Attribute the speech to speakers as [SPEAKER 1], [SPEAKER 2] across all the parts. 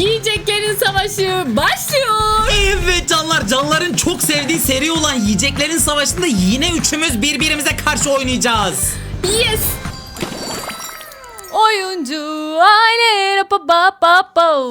[SPEAKER 1] Yiyeceklerin savaşı başlıyor.
[SPEAKER 2] Evet canlar canların çok sevdiği seri olan Yiyeceklerin Savaşı'nda yine üçümüz birbirimize karşı oynayacağız.
[SPEAKER 1] Yes. Oyuncu aile pa pa pa pa.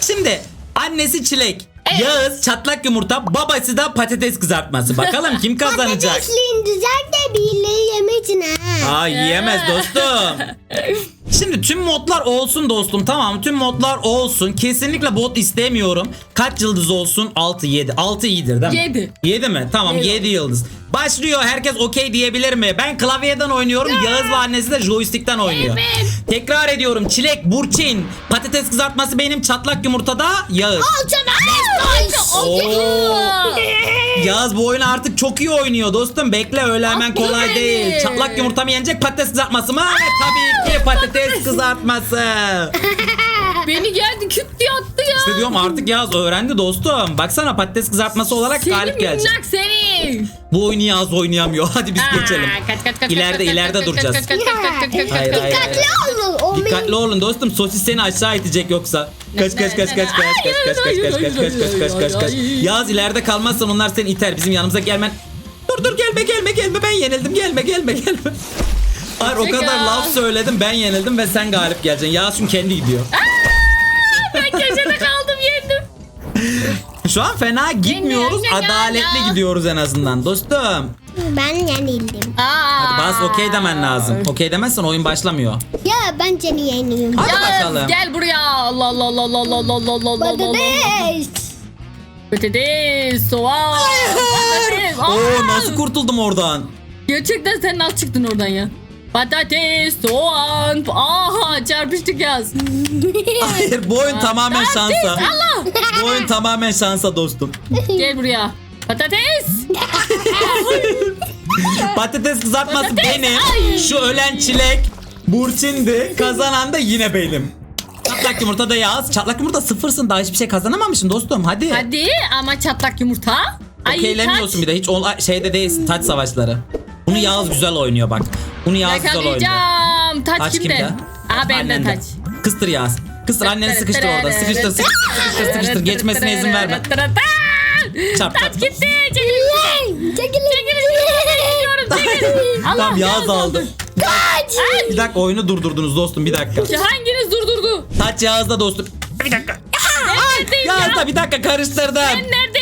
[SPEAKER 2] Şimdi annesi Çilek,
[SPEAKER 1] Evet.
[SPEAKER 2] Yağız çatlak yumurta, babası da patates kızartması. Bakalım kim kazanacak?
[SPEAKER 3] Patatesliğin düzel de birileri yemedin ha.
[SPEAKER 2] Aa yiyemez dostum. Şimdi tüm modlar olsun dostum tamam tüm modlar olsun. Kesinlikle bot istemiyorum. Kaç yıldız olsun? 6 7. 6 iyidir değil mi?
[SPEAKER 1] Yedi.
[SPEAKER 2] 7 mi? Tamam
[SPEAKER 1] Yedi.
[SPEAKER 2] 7 yıldız. Başlıyor. Herkes okey diyebilir mi? Ben klavyeden oynuyorum. Yağız ve annesi de joystick'ten oynuyor.
[SPEAKER 1] Evet.
[SPEAKER 2] Tekrar ediyorum. Çilek, Burçin, patates kızartması benim, çatlak yumurtada Yağız. Oo. Yağız bu oyunu artık çok iyi oynuyor dostum. Bekle öyle hemen kolay
[SPEAKER 1] Aferin.
[SPEAKER 2] değil. Çatlak yumurta mı yenecek patates kızartması mı? Evet tabii ki patates kızartması.
[SPEAKER 1] Beni geldi küt ya.
[SPEAKER 2] Diyorum artık Yağız öğrendi dostum. Baksana patates kızartması olarak galip gelecek.
[SPEAKER 1] minnak seni.
[SPEAKER 2] Bu oyunu Yağız oynayamıyor. Hadi biz geçelim.
[SPEAKER 1] Aa, kaç, kaç, kaç,
[SPEAKER 2] İleride,
[SPEAKER 1] kaç,
[SPEAKER 2] ileride
[SPEAKER 1] kaç,
[SPEAKER 2] duracağız.
[SPEAKER 1] kaç, kaç, kaç, kaç, kaç, kaç,
[SPEAKER 2] Hayır,
[SPEAKER 1] kaç,
[SPEAKER 2] hayır,
[SPEAKER 1] kaç.
[SPEAKER 3] Dikkatli olun. O
[SPEAKER 2] Dikkatli olun dostum. Sosis seni aşağı itecek yoksa. Kaç kaç kaç kaç kaç kaç kaç kaç kaç kaç kaç kaç kaç kaç. Yağız ileride kalmazsan onlar seni iter. Bizim yanımıza gelmen. Dur dur gelme gelme gelme ben yenildim gelme gelme gelme. Hayır o
[SPEAKER 1] Hoşça
[SPEAKER 2] kadar
[SPEAKER 1] kal.
[SPEAKER 2] laf söyledim ben yenildim ve sen galip geleceksin. Yağız çünkü kendi gidiyor.
[SPEAKER 1] Ben
[SPEAKER 2] Şu an fena gitmiyoruz.
[SPEAKER 1] Yengen,
[SPEAKER 2] Adaletli gidiyoruz en azından dostum.
[SPEAKER 3] Ben yenildim.
[SPEAKER 1] Aa.
[SPEAKER 2] Hadi bas okey demen lazım. Okey demezsen oyun başlamıyor.
[SPEAKER 3] Ya ben seni yeniyorum.
[SPEAKER 2] Hadi
[SPEAKER 1] Yağız,
[SPEAKER 2] bakalım.
[SPEAKER 1] Gel buraya. Allah Allah Allah Allah Allah Allah Allah Allah Allah Allah.
[SPEAKER 3] Patates.
[SPEAKER 1] Patates, soğan. Patates. Aa!
[SPEAKER 2] Oo nasıl kurtuldum oradan?
[SPEAKER 1] Gerçekten sen nasıl çıktın oradan ya? Patates, soğan. Aha çarpıştık yaz.
[SPEAKER 2] Hayır bu oyun tamamen şansa.
[SPEAKER 1] Allah.
[SPEAKER 2] Bu oyun tamamen şansa dostum.
[SPEAKER 1] Gel buraya. Patates.
[SPEAKER 2] Patates kızartması
[SPEAKER 1] Patates,
[SPEAKER 2] benim.
[SPEAKER 1] ay.
[SPEAKER 2] Şu ölen çilek Burçin'di. Kazanan da yine benim. Çatlak yumurta da yaz. Çatlak yumurta sıfırsın. Daha hiçbir şey kazanamamışsın dostum. Hadi.
[SPEAKER 1] Hadi ama çatlak yumurta. Ay,
[SPEAKER 2] Okeylemiyorsun bir de. Hiç ola- şeyde değilsin. Taç savaşları. Bunu Yağız güzel oynuyor bak. Bunu Yağız güzel oynuyor.
[SPEAKER 1] Yakalayacağım. Taç,
[SPEAKER 2] Taç
[SPEAKER 1] kimde?
[SPEAKER 2] kimde?
[SPEAKER 1] Aha bende
[SPEAKER 2] Annende.
[SPEAKER 1] taç.
[SPEAKER 2] Kıstır Yağız. Kıstır anneni sıkıştır orada. Sıkıştır sıkıştır sıkıştır sıkıştır. Geçmesine izin verme. Çarp
[SPEAKER 1] Taç
[SPEAKER 2] çarp.
[SPEAKER 1] gitti. Çekil.
[SPEAKER 3] Çekilin.
[SPEAKER 1] Gidiyorum çekil. Allah
[SPEAKER 2] Tamam Yağız aldı.
[SPEAKER 3] Kaç.
[SPEAKER 2] Bir dakika oyunu durdurdunuz dostum bir dakika.
[SPEAKER 1] Hanginiz durdurdu?
[SPEAKER 2] Taç Yağız'da dostum. Bir dakika.
[SPEAKER 1] Ben neredeyim ya?
[SPEAKER 2] Yağız'da bir dakika karıştırdım.
[SPEAKER 1] Ben neredeyim?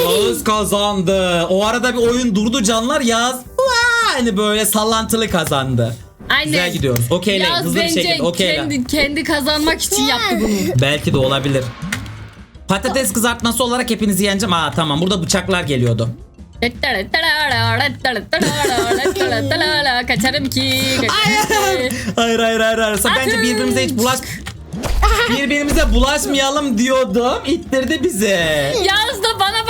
[SPEAKER 2] Yağız kazandı. O arada bir oyun durdu canlar. Yağız "Vaa!" hani böyle sallantılı kazandı.
[SPEAKER 1] Aynen.
[SPEAKER 2] Güzel gidiyoruz. Okeyle
[SPEAKER 1] Yaz
[SPEAKER 2] hızlı bir
[SPEAKER 1] bence
[SPEAKER 2] şekilde okeyle.
[SPEAKER 1] kendi, kendi kazanmak için yaptı bunu.
[SPEAKER 2] Belki de olabilir. Patates kızartması olarak hepinizi yeneceğim. Aa tamam burada bıçaklar geliyordu.
[SPEAKER 1] Kaçarım ki. Kaçarım ki.
[SPEAKER 2] Hayır hayır hayır hayır. Sen bence
[SPEAKER 1] Atın.
[SPEAKER 2] birbirimize hiç bulaş... Birbirimize bulaşmayalım diyordum. İttirdi bizi.
[SPEAKER 1] Yağız da bana.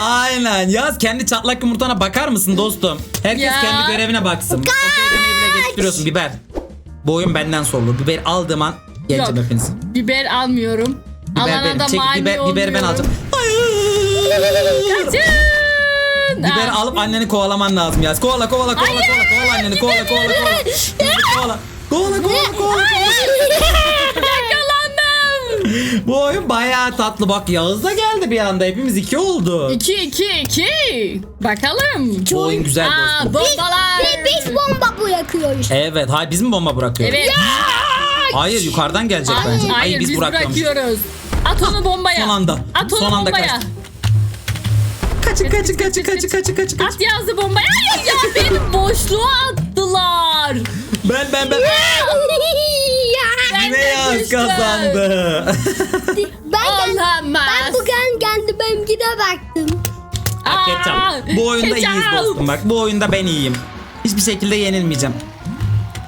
[SPEAKER 2] Aynen. Yaz kendi çatlak yumurtana bakar mısın dostum? Herkes
[SPEAKER 1] Ya.
[SPEAKER 2] kendi görevine baksın. Okey demeyi bile geçtiriyorsun biber. Bu oyun benden sorulur. Biber aldığım an geleceğim
[SPEAKER 1] Yok.
[SPEAKER 2] hepiniz.
[SPEAKER 1] Biber almıyorum.
[SPEAKER 2] Biber
[SPEAKER 1] Alana
[SPEAKER 2] benim.
[SPEAKER 1] da
[SPEAKER 2] Çek,
[SPEAKER 1] mani
[SPEAKER 2] biber, biberi ben
[SPEAKER 1] olmuyorum.
[SPEAKER 2] alacağım. Hayır.
[SPEAKER 1] Kaçın.
[SPEAKER 2] Biber
[SPEAKER 1] Aa,
[SPEAKER 2] alıp anneni kovalaman lazım Yaz. Kovala kovala kovala kovala kovala anneni kovala kovala kovala. Kovala. Kovala kovala kovala.
[SPEAKER 1] Yakalandım.
[SPEAKER 2] Bu oyun bayağı tatlı. Bak Yağız da geldi bir anda. Hepimiz iki oldu.
[SPEAKER 1] 2 2 2. Bakalım.
[SPEAKER 2] Bu oyun güzel
[SPEAKER 1] Aa,
[SPEAKER 2] dostum.
[SPEAKER 1] bombalar.
[SPEAKER 3] Ve biz bomba bırakıyoruz.
[SPEAKER 2] Evet. Hayır biz mi bomba bırakıyoruz?
[SPEAKER 1] Evet.
[SPEAKER 2] Hayır yukarıdan gelecek
[SPEAKER 1] Hayır,
[SPEAKER 2] bence.
[SPEAKER 1] hayır,
[SPEAKER 2] Ay biz,
[SPEAKER 1] biz
[SPEAKER 2] bırakıyoruz.
[SPEAKER 1] bırakıyoruz. At onu bombaya.
[SPEAKER 2] Son anda.
[SPEAKER 1] At onu
[SPEAKER 2] Son anda
[SPEAKER 1] bombaya.
[SPEAKER 2] kaçtı. Kaçın kaçın kaçın kaçın kaçın kaçın kaçın.
[SPEAKER 1] At yazdı bombaya. Hayır ya beni boşluğa attılar.
[SPEAKER 2] Ben ben ben.
[SPEAKER 1] Beyaz
[SPEAKER 2] kazandı.
[SPEAKER 3] ben gel- Ben Olamaz. bugün kendi benimkine baktım.
[SPEAKER 2] Aa, Bu oyunda
[SPEAKER 1] ketçap.
[SPEAKER 2] iyiyiz dostum bak. Bu oyunda ben iyiyim. Hiçbir şekilde yenilmeyeceğim.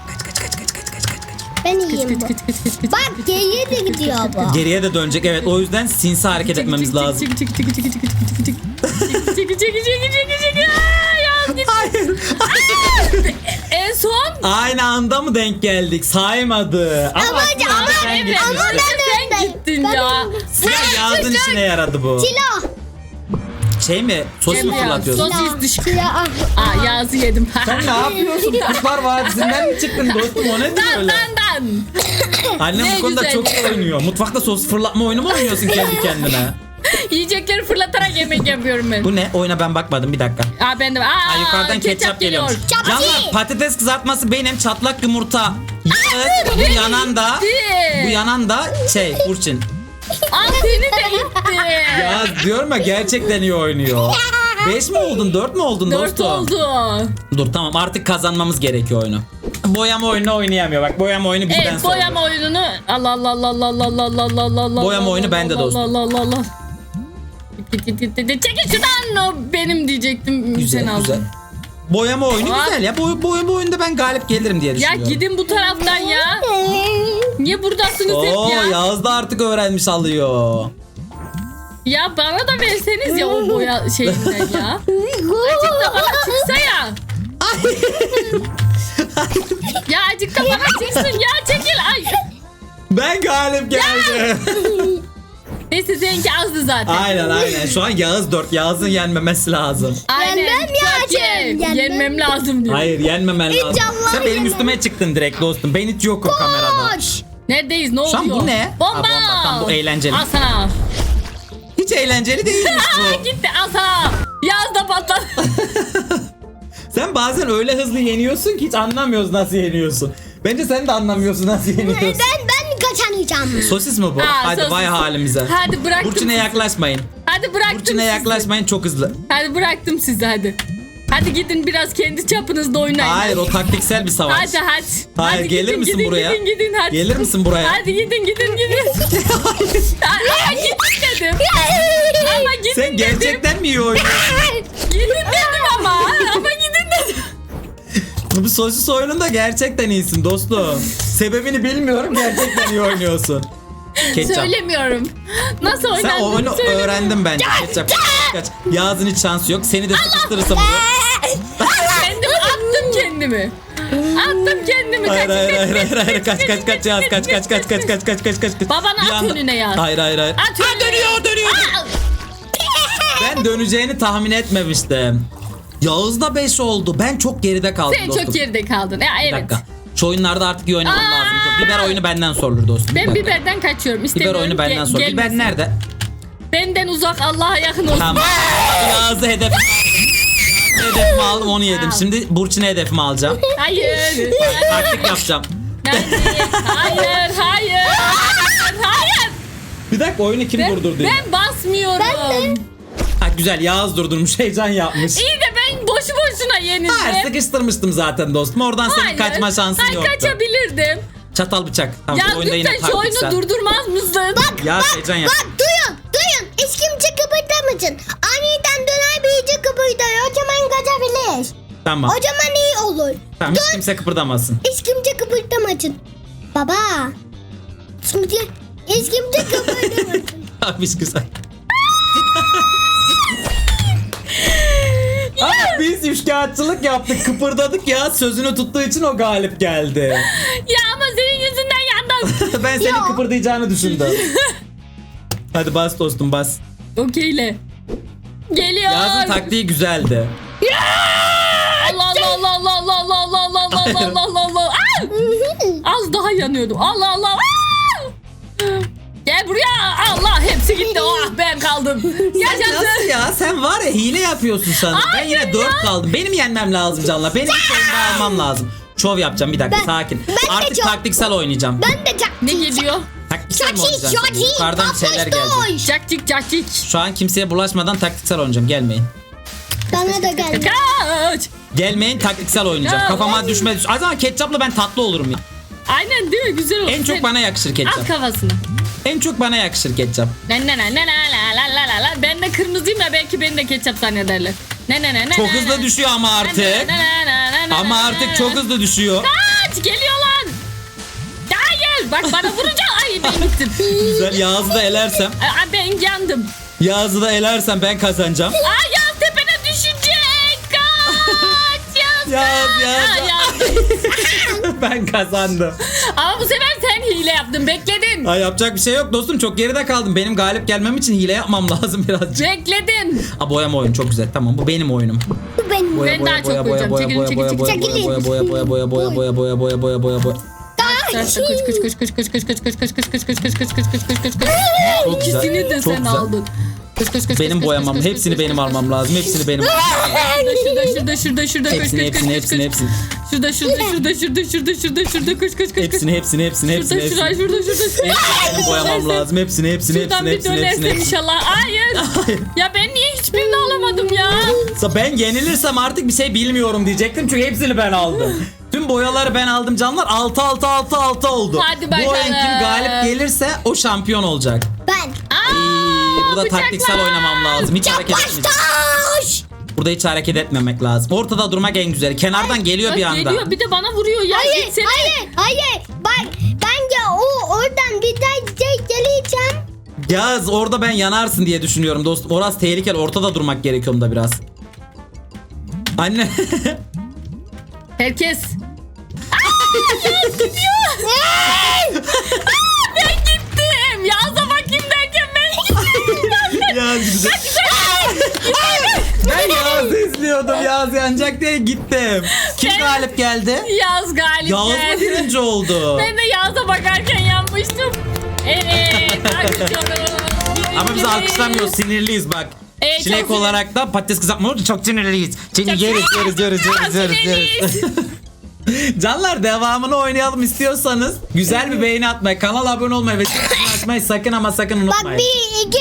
[SPEAKER 2] Kaç kaç kaç kaç kaç kaç kaç.
[SPEAKER 3] Ben iyiyim bu. Bak geriye de gidiyor bu.
[SPEAKER 2] Geriye de dönecek evet. O yüzden sinsi hareket etmemiz lazım.
[SPEAKER 1] Son
[SPEAKER 2] Aynı anda mı denk geldik? Saymadı. Ama,
[SPEAKER 3] Ama-
[SPEAKER 2] aslında
[SPEAKER 3] ama-
[SPEAKER 2] sen
[SPEAKER 1] evet
[SPEAKER 2] gitmiştin.
[SPEAKER 3] ben
[SPEAKER 1] sen
[SPEAKER 3] önden.
[SPEAKER 1] gittin
[SPEAKER 3] Ben
[SPEAKER 1] ya.
[SPEAKER 3] önden.
[SPEAKER 2] Sıra Yağız'ın işine yaradı bu.
[SPEAKER 3] Silo.
[SPEAKER 2] şey mi? Sos mu
[SPEAKER 1] Cem ya,
[SPEAKER 2] fırlatıyorsun?
[SPEAKER 1] sos- düş-
[SPEAKER 3] Ya,
[SPEAKER 1] Aa Yaz'ı yedim.
[SPEAKER 2] Sen ne yapıyorsun? Kurtlar Vadisi'nden mi çıktın dostum? O nedir öyle?
[SPEAKER 1] dan dan.
[SPEAKER 2] Annem
[SPEAKER 1] Ne
[SPEAKER 2] bu konuda
[SPEAKER 1] güzel.
[SPEAKER 2] çok iyi oynuyor. Mutfakta sos fırlatma oyunu mu oynuyorsun kendi kendine?
[SPEAKER 1] Yiyecekleri fırlatarak yemek yapıyorum ben.
[SPEAKER 2] Bu ne? Oyuna ben bakmadım bir dakika.
[SPEAKER 1] Aa ben de. Aa,
[SPEAKER 2] Ha, yukarıdan ketçap geliyormuş.
[SPEAKER 3] Çapçı.
[SPEAKER 2] Canlar patates kızartması benim çatlak yumurta. Yağız, bu yanan da bu yanan da şey Burçin.
[SPEAKER 1] Aa seni de itti.
[SPEAKER 2] Ya diyorum ya gerçekten iyi oynuyor. 5 mi oldun 4 mü oldun
[SPEAKER 1] Dört
[SPEAKER 2] dostum?
[SPEAKER 1] oldu.
[SPEAKER 2] Dur tamam artık kazanmamız gerekiyor oyunu. Boyama oyunu oynayamıyor bak boyama oyunu bizden
[SPEAKER 1] Evet boyama oyununu Allah Allah Allah Allah Allah Allah Allah Allah Allah Allah
[SPEAKER 2] Boyama oyunu bende
[SPEAKER 1] Allah
[SPEAKER 2] dostum.
[SPEAKER 1] Allah Allah Allah. Çekil şuradan o benim diyecektim
[SPEAKER 2] Güzel
[SPEAKER 1] sen aldın.
[SPEAKER 2] güzel. Boyama oyunu
[SPEAKER 1] Aa.
[SPEAKER 2] güzel ya. Boy, boyama oyunda ben galip gelirim diye
[SPEAKER 1] Ya
[SPEAKER 2] düşünüyorum.
[SPEAKER 1] gidin bu taraftan ya. Niye buradasınız
[SPEAKER 2] Oo
[SPEAKER 1] hep ya?
[SPEAKER 2] Yağız da artık öğrenmiş alıyor.
[SPEAKER 1] Ya bana da verseniz ya o boya şeyinden ya. Azıcık da bana çıksa ya. ya azıcık da bana çıksın ya çekil. Ay.
[SPEAKER 2] Ben galip geldim.
[SPEAKER 1] Neyse seninki azdı zaten.
[SPEAKER 2] aynen aynen. Şu an Yağız 4. Yağız'ın yenmemesi lazım.
[SPEAKER 1] Aynen.
[SPEAKER 3] Yenmem
[SPEAKER 1] iyi.
[SPEAKER 3] Cem, yenmem.
[SPEAKER 1] Yenmem lazım diyor.
[SPEAKER 2] Hayır yenmemen lazım.
[SPEAKER 3] Allah
[SPEAKER 2] Sen benim
[SPEAKER 3] yemem.
[SPEAKER 2] üstüme çıktın direkt dostum. Ben hiç yokum kamerada.
[SPEAKER 3] Koş.
[SPEAKER 1] Neredeyiz ne oluyor?
[SPEAKER 2] Şu an bu ne?
[SPEAKER 1] Bomba.
[SPEAKER 2] Ha, bomba. Tamam, bu eğlenceli.
[SPEAKER 1] Al sana.
[SPEAKER 2] Hiç eğlenceli değilmiş
[SPEAKER 1] Aa
[SPEAKER 2] bu.
[SPEAKER 1] gitti al sana. Yaz da patladı.
[SPEAKER 2] Sen bazen öyle hızlı yeniyorsun ki hiç anlamıyoruz nasıl yeniyorsun. Bence sen de anlamıyorsun nasıl yeniyorsun.
[SPEAKER 3] Ben ben kaçamayacağım.
[SPEAKER 2] Sosis mi bu?
[SPEAKER 1] Aa,
[SPEAKER 2] Hadi
[SPEAKER 1] sosis.
[SPEAKER 2] vay halimize.
[SPEAKER 1] Hadi bıraktım
[SPEAKER 2] Burçin'e
[SPEAKER 1] sizi.
[SPEAKER 2] yaklaşmayın.
[SPEAKER 1] Hadi bıraktım
[SPEAKER 2] Burçin'e
[SPEAKER 1] sizi.
[SPEAKER 2] yaklaşmayın çok hızlı.
[SPEAKER 1] Hadi bıraktım sizi hadi. Hadi gidin biraz kendi çapınızda oynayın.
[SPEAKER 2] Hayır o taktiksel bir savaş.
[SPEAKER 1] Hadi hadi.
[SPEAKER 2] Hayır,
[SPEAKER 1] hadi
[SPEAKER 2] gelir
[SPEAKER 1] gidin,
[SPEAKER 2] misin
[SPEAKER 1] gidin,
[SPEAKER 2] buraya?
[SPEAKER 1] Gidin gidin hadi.
[SPEAKER 2] Gelir misin buraya?
[SPEAKER 1] Hadi gidin gidin gidin. Ama gidin dedim. Ama gidin
[SPEAKER 2] Sen
[SPEAKER 1] dedim.
[SPEAKER 2] gerçekten mi iyi oynuyorsun?
[SPEAKER 1] Gidin dedim ama. Ama gidin.
[SPEAKER 2] Bu sosis oyununda gerçekten iyisin dostum. Sebebini bilmiyorum gerçekten iyi oynuyorsun. Ketçap.
[SPEAKER 1] Söylemiyorum. Nasıl
[SPEAKER 2] Sen
[SPEAKER 1] oynandığını
[SPEAKER 2] o oyunu öğrendim bence. Ketçap. Kaç. Yağız'ın hiç şansı yok. Seni de sıkıştırırsam buraya.
[SPEAKER 1] Kendimi attım kendimi. Attım kendimi.
[SPEAKER 2] Hayır
[SPEAKER 1] Kaç,
[SPEAKER 2] hayır
[SPEAKER 1] kaç,
[SPEAKER 2] hayır hayır
[SPEAKER 1] kaç,
[SPEAKER 2] hayır kaç kaç kaç Yağız kaç kaç kaç kaç kaç kaç kaç kaç.
[SPEAKER 1] Babana at önüne Yağız.
[SPEAKER 2] Hayır hayır hayır.
[SPEAKER 1] At önüne.
[SPEAKER 2] dönüyor dönüyor. Ben döneceğini tahmin etmemiştim. Yağız da 5 oldu. Ben çok geride kaldım
[SPEAKER 1] Sen
[SPEAKER 2] dostum.
[SPEAKER 1] çok geride kaldın. Ya
[SPEAKER 2] Bir
[SPEAKER 1] evet.
[SPEAKER 2] dakika. Şu oyunlarda artık iyi oynamam
[SPEAKER 1] Aa!
[SPEAKER 2] lazım. Biber oyunu benden sorulur dostum. Bir
[SPEAKER 1] Ben
[SPEAKER 2] dakika.
[SPEAKER 1] biberden kaçıyorum.
[SPEAKER 2] Biber
[SPEAKER 1] İstemiyorum.
[SPEAKER 2] oyunu benden
[SPEAKER 1] Ge-
[SPEAKER 2] sorulur. Biber
[SPEAKER 1] gelmesin.
[SPEAKER 2] nerede?
[SPEAKER 1] Benden uzak Allah'a yakın olsun.
[SPEAKER 2] Tamam. Yağız'ı hedef. Yağız'ı hedefimi aldım onu yedim. Şimdi Burçin'e hedefimi alacağım.
[SPEAKER 1] Hayır.
[SPEAKER 2] Taktik yapacağım.
[SPEAKER 1] Hayır, hayır. Hayır, hayır.
[SPEAKER 2] Bir dakika oyunu kim
[SPEAKER 1] Ben,
[SPEAKER 2] durdurdu?
[SPEAKER 1] ben basmıyorum.
[SPEAKER 3] Ben de.
[SPEAKER 2] Ha, güzel Yağız durdurmuş heyecan yapmış.
[SPEAKER 1] İyi de yenildim.
[SPEAKER 2] Hayır sıkıştırmıştım zaten dostum. Oradan senin
[SPEAKER 1] Hayır.
[SPEAKER 2] kaçma şansın
[SPEAKER 1] Hayır,
[SPEAKER 2] yoktu.
[SPEAKER 1] kaçabilirdim.
[SPEAKER 2] Çatal bıçak. Tamam
[SPEAKER 1] Ya
[SPEAKER 2] bu oyunda yine
[SPEAKER 1] lütfen şu oyunu
[SPEAKER 2] taktiksel.
[SPEAKER 1] durdurmaz mısın? Bak.
[SPEAKER 2] Ya heyecan yap.
[SPEAKER 3] Bak duyun duyun. Hiç kimse kıpırdamasın. Aniden döner bir iyice kıpırdıyor. O zaman kaçabilir.
[SPEAKER 2] Tamam.
[SPEAKER 3] O zaman iyi olur.
[SPEAKER 2] Tamam hiç kimse kıpırdamasın.
[SPEAKER 3] Hiç kimse kıpırdamasın. Baba. Şimdi hiç kimse kıpırdamasın.
[SPEAKER 2] Abi güzel. biz üçkağıtçılık yaptık kıpırdadık ya sözünü tuttuğu için o galip geldi.
[SPEAKER 1] Ya ama senin yüzünden yandım.
[SPEAKER 2] ben senin
[SPEAKER 3] Ya.
[SPEAKER 2] kıpırdayacağını düşündüm. Hadi bas dostum bas.
[SPEAKER 1] Okeyle. Geliyor.
[SPEAKER 2] Yağız'ın taktiği güzeldi.
[SPEAKER 1] Allah Allah Allah Allah Allah Allah Allah Allah Allah Allah Allah Allah Aa! Az daha yanıyordum. Allah Allah. Aa! Gel buraya. Allah hepsi gitti. Oh ben kaldım. Yaşasın.
[SPEAKER 2] Sen var ya hile yapıyorsun sanırım. Ben
[SPEAKER 1] Hayır
[SPEAKER 2] yine 4
[SPEAKER 1] ya.
[SPEAKER 2] kaldım. Benim yenmem lazım Can'la. Benim bir almam lazım. Şov yapacağım bir dakika
[SPEAKER 3] Ben-
[SPEAKER 2] sakin.
[SPEAKER 3] ben de
[SPEAKER 2] Artık
[SPEAKER 3] çok-
[SPEAKER 2] taktiksel oynayacağım.
[SPEAKER 3] Ben de çak.
[SPEAKER 1] Ne geliyor?
[SPEAKER 2] Taktiksel mi
[SPEAKER 3] Çaki
[SPEAKER 2] oynayacağım?
[SPEAKER 3] çaki.
[SPEAKER 2] şimdi? Yukarıdan bir şeyler gelecek.
[SPEAKER 1] Cakcik cakcik.
[SPEAKER 2] Şu an kimseye bulaşmadan taktiksel oynayacağım. Gelmeyin.
[SPEAKER 3] Bana da geldi.
[SPEAKER 1] Kaç.
[SPEAKER 2] Gelmeyin taktiksel oynayacağım.
[SPEAKER 1] Ya,
[SPEAKER 2] Kafama
[SPEAKER 1] oy.
[SPEAKER 2] düşme. O zaman ketçapla ben tatlı olurum ya.
[SPEAKER 1] Aynen değil mi? Güzel oldu.
[SPEAKER 2] En çok
[SPEAKER 1] Sen-
[SPEAKER 2] bana yakışır
[SPEAKER 1] Al
[SPEAKER 2] ketçap.
[SPEAKER 1] kafasını.
[SPEAKER 2] En çok bana yakışır ketçap.
[SPEAKER 1] Ne ne ne ne ne la la la la la. Ben de kırmızıyım ya belki beni de ketçap zannederler. Ne ne ne ne.
[SPEAKER 2] Çok
[SPEAKER 1] ne,
[SPEAKER 2] hızlı
[SPEAKER 1] ne.
[SPEAKER 2] düşüyor ama artık.
[SPEAKER 1] ne, ne, ne, ne,
[SPEAKER 2] Ama artık çok hızlı düşüyor.
[SPEAKER 1] Kaç geliyor lan. Hayır bak bana vuracak. Ay ben gittim.
[SPEAKER 2] Güzel. Yağız'ı da elersem.
[SPEAKER 1] Aa, ben yandım.
[SPEAKER 2] Yağız'ı da elersem ben kazanacağım.
[SPEAKER 1] Aa yaz tepene düşecek. Kaç yaz. Aa, yaz.
[SPEAKER 2] ben kazandım.
[SPEAKER 1] Ama bu sefer sen hile yaptın. Bekledin.
[SPEAKER 2] Ay yapacak bir şey yok dostum çok geride kaldım. Benim galip gelmem için hile yapmam lazım birazcık.
[SPEAKER 1] Bekledin.
[SPEAKER 2] Ha boyama oyun çok güzel tamam bu benim oyunum.
[SPEAKER 3] Bu benim.
[SPEAKER 2] Boya
[SPEAKER 1] Ben
[SPEAKER 2] boya
[SPEAKER 1] daha çok
[SPEAKER 2] boya boya
[SPEAKER 1] koyacağım.
[SPEAKER 2] boya
[SPEAKER 1] Çekilin,
[SPEAKER 2] boya boya
[SPEAKER 1] çekil,
[SPEAKER 2] boya
[SPEAKER 3] çekil.
[SPEAKER 2] boya boya boya boya boya boya boya boya boya boya boya.
[SPEAKER 1] Arkadaşlar kış kış kış kış kış kış kış kış kış kış kış kış kış kış kış kış kış kış kış.
[SPEAKER 2] Çok güzel,
[SPEAKER 1] İkisini de
[SPEAKER 2] çok
[SPEAKER 1] sen
[SPEAKER 2] güzel.
[SPEAKER 1] aldın. Kış kış kış
[SPEAKER 2] Benim
[SPEAKER 1] kış
[SPEAKER 2] boyamam
[SPEAKER 1] kış kış
[SPEAKER 2] hepsini
[SPEAKER 1] kış
[SPEAKER 2] benim
[SPEAKER 1] kış
[SPEAKER 2] almam lazım hepsini benim.
[SPEAKER 1] Şurada şurada şurada şurada kış
[SPEAKER 2] Hepsini hepsini hepsini hepsini.
[SPEAKER 1] Şurada şurada şurada şurada şurada şurada şurada kış kış kış kış.
[SPEAKER 2] Hepsini hepsini hepsini hepsini
[SPEAKER 1] Şurada şurada şurada şurada.
[SPEAKER 2] Hepsini boyamam lazım hepsini hepsini
[SPEAKER 1] Şuradan
[SPEAKER 2] hepsini
[SPEAKER 1] bir
[SPEAKER 2] hepsini hepsini.
[SPEAKER 1] dönersen
[SPEAKER 2] hepsini.
[SPEAKER 1] inşallah. Hayır. Ya ben niye hiçbirini alamadım ya?
[SPEAKER 2] Ben yenilirsem artık bir şey bilmiyorum diyecektim çünkü hepsini ben aldım. Tüm boyaları ben aldım canlar 6 6 6 6 oldu.
[SPEAKER 1] Hadi
[SPEAKER 2] Bu
[SPEAKER 1] bakalım.
[SPEAKER 2] oyun kim galip gelirse o şampiyon olacak. Burada taktiksel oynamam lazım. Hiç hareket etmeyeceğim. Burada hiç hareket etmemek lazım. Ortada durmak en güzeli. Kenardan geliyor bir anda.
[SPEAKER 1] Geliyor bir de bana vuruyor ya.
[SPEAKER 3] Hayır,
[SPEAKER 1] Gitsene.
[SPEAKER 3] hayır, hayır. Bak, bence o oradan bir daha geleceğim.
[SPEAKER 2] Yaz orada ben yanarsın diye düşünüyorum dostum. Orası tehlikeli. Ortada durmak gerekiyor da biraz. Anne.
[SPEAKER 1] Herkes. Aa, Yaz gidiyor.
[SPEAKER 2] Diye gittim. Kim
[SPEAKER 1] Ben-
[SPEAKER 2] galip geldi?
[SPEAKER 1] Yaz galip
[SPEAKER 2] Yaz mı
[SPEAKER 1] geldi.
[SPEAKER 2] birinci oldu?
[SPEAKER 1] Ben de Yaz'a bakarken yanmıştım. Evet.
[SPEAKER 2] Ama biz alkışlamıyoruz. Sinirliyiz bak.
[SPEAKER 1] Evet,
[SPEAKER 2] Çilek
[SPEAKER 1] çok sinir-
[SPEAKER 2] olarak da patates kızartma çok sinirliyiz. Çünkü
[SPEAKER 1] Çok-
[SPEAKER 2] yeriz yeriz yeriz yeriz yeriz yeriz. Canlar devamını oynayalım istiyorsanız güzel bir beğeni atmayı, kanala abone olmayı ve çizgisini açmayı sakın ama sakın
[SPEAKER 3] Bak
[SPEAKER 2] unutmayın.
[SPEAKER 3] bir, iki,